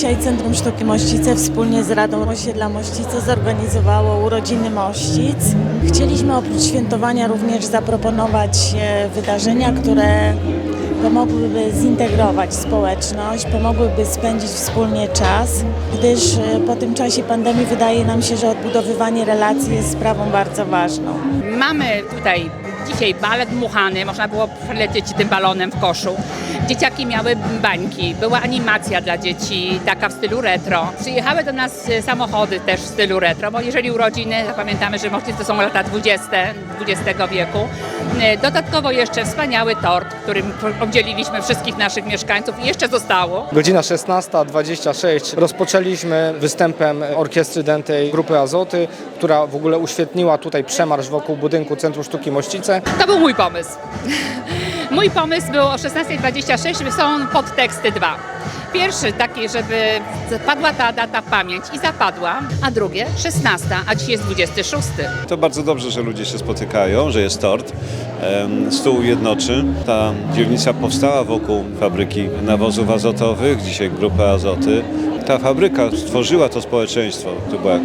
Dzisiaj Centrum Sztuki Mościce wspólnie z Radą Osiedla Mościce zorganizowało urodziny Mościc. Chcieliśmy oprócz świętowania również zaproponować e, wydarzenia, które pomogłyby zintegrować społeczność, pomogłyby spędzić wspólnie czas, gdyż e, po tym czasie pandemii wydaje nam się, że odbudowywanie relacji jest sprawą bardzo ważną. Mamy tutaj dzisiaj balet dmuchany, można było przelecieć tym balonem w koszu. Dzieciaki miały bańki, była animacja dla dzieci, taka w stylu retro. Przyjechały do nas e, samochody też w stylu retro, bo jeżeli urodziny, pamiętamy, że Mościce to są lata 20 XX wieku. E, Dodatkowo jeszcze wspaniały tort, którym obdzieliliśmy wszystkich naszych mieszkańców i jeszcze zostało. Godzina 16.26 rozpoczęliśmy występem orkiestry dętej grupy Azoty, która w ogóle uświetniła tutaj przemarsz wokół budynku Centrum Sztuki Mościce. To był mój pomysł. Mój pomysł był o 16.26, są podteksty dwa. Pierwszy taki, żeby padła ta data w pamięć i zapadła, a drugie 16, a dzisiaj jest 26. To bardzo dobrze, że ludzie się spotykają, że jest tort. Stół jednoczy. Ta dzielnica powstała wokół fabryki nawozów azotowych, dzisiaj grupy Azoty. Ta fabryka stworzyła to społeczeństwo. Tu była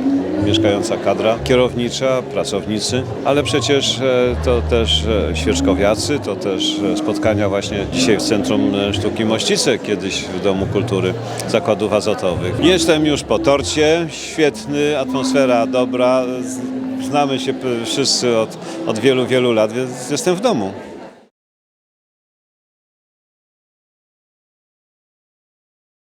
mieszkająca kadra kierownicza, pracownicy, ale przecież e, to też e, świeczkowiacy, to też e, spotkania właśnie dzisiaj w Centrum Sztuki Mościce, kiedyś w Domu Kultury Zakładów Azotowych. Jestem już po torcie, świetny, atmosfera dobra, znamy się wszyscy od, od wielu, wielu lat, więc jestem w domu.